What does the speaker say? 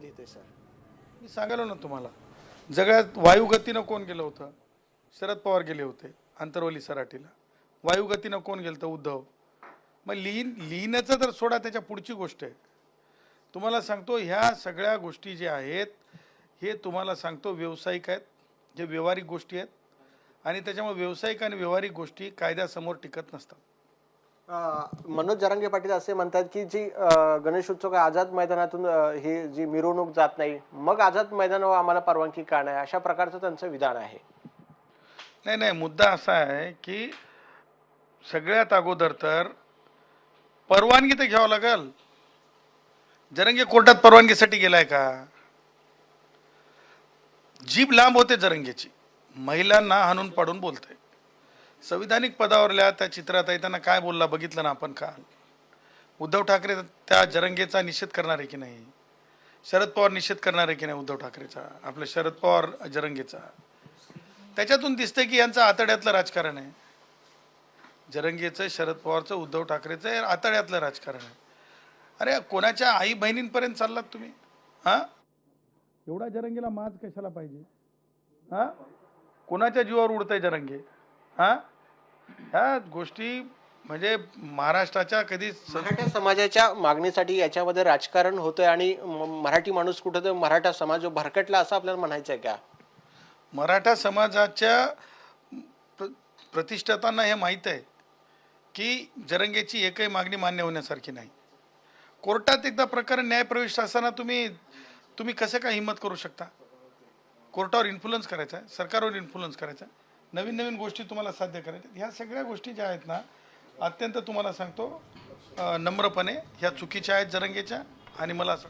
देते सर. मी सांगायलो ना तुम्हाला. जगात वायुगतीनं कोण गेलं होतं? शरद पवार गेले होते आंतरवली सराटीला. वायुगतीनं कोण गेलं होतं? उद्धव. मग लिहिन लिहिण्याचं तर सोडा त्याच्या पुढची गोष्ट आहे. तुम्हाला सांगतो ह्या सगळ्या गोष्टी ज्या आहेत हे तुम्हाला सांगतो व्यावसायिक आहेत. जे व्यावहारिक गोष्टी आहेत. आणि त्याच्यामुळे व्यावसायिक आणि व्यावहारिक गोष्टी कायद्यासमोर टिकत नसतात. मनोज जरांगे पाटील असे म्हणतात की जी गणेशोत्सव गणेश उत्सव आझाद मैदानातून हे ही जी मिरवणूक जात नाही मग आझाद मैदानावर आम्हाला परवानगी का नाही? अशा प्रकारचं त्यांचं विधान आहे. नाही नाही मुद्दा असा आहे की सगळ्यात अगोदर तर परवानगी तर घ्यावं लागेल. जरंगे कोर्टात परवानगीसाठी गेलाय का? जीभ लांब होते जरंगेची. महिलांना हाणून पाडून बोलते संविधानिक पदावरल्या त्या चित्रात त्यांना काय बोलला बघितलं ना आपण काल. उद्धव ठाकरे त्या जरंगेचा निषेध करणार आहे की नाही? शरद पवार निषेध करणार आहे की नाही उद्धव ठाकरेचा? आपलं शरद पवार जरंगेचा. त्याच्यातून दिसतंय की यांचं आतड्यातलं राजकारण आहे. जरंगेचं शरद पवारचं उद्धव ठाकरेचं आतड्यातलं राजकारण आहे. अरे कोणाच्या आई बहिणींपर्यंत चाललात तुम्ही? हां? एवढा जरंगेला माज कशाला पाहिजे? हां? कोणाच्या जीवावर उडतंय जरंगे? हां? ह्या गोष्टी म्हणजे महाराष्ट्राच्या कधी मराठा समाजाच्या मागणीसाठी याच्यामध्ये राजकारण होतंय आणि मराठी माणूस कुठं तर मराठा समाज जो भरकटला असं आपल्याला म्हणायचं आहे का? मराठा समाजाच्या प्र प्रतिष्ठातांना हे माहीत आहे की जरंगेची एकही मागणी मान्य होण्यासारखी नाही. कोर्टात एकदा प्रकरण न्यायप्रविष्ट असताना तुम्ही तुम्ही कसं काय हिंमत करू शकता? कोर्टावर इन्फ्लुअन्स करायचा आहे? सरकारवर इन्फ्लुअन्स करायचा आहे? नवीन नवीन गोष्टी तुम्हाला साध्य करायच्या ह्या सगळ्या गोष्टी ज्या आहेत ना अत्यंत तुम्हाला सांगतो नम्रपणे ह्या चुकीच्या आहेत जरंगेच्या आणि मला असं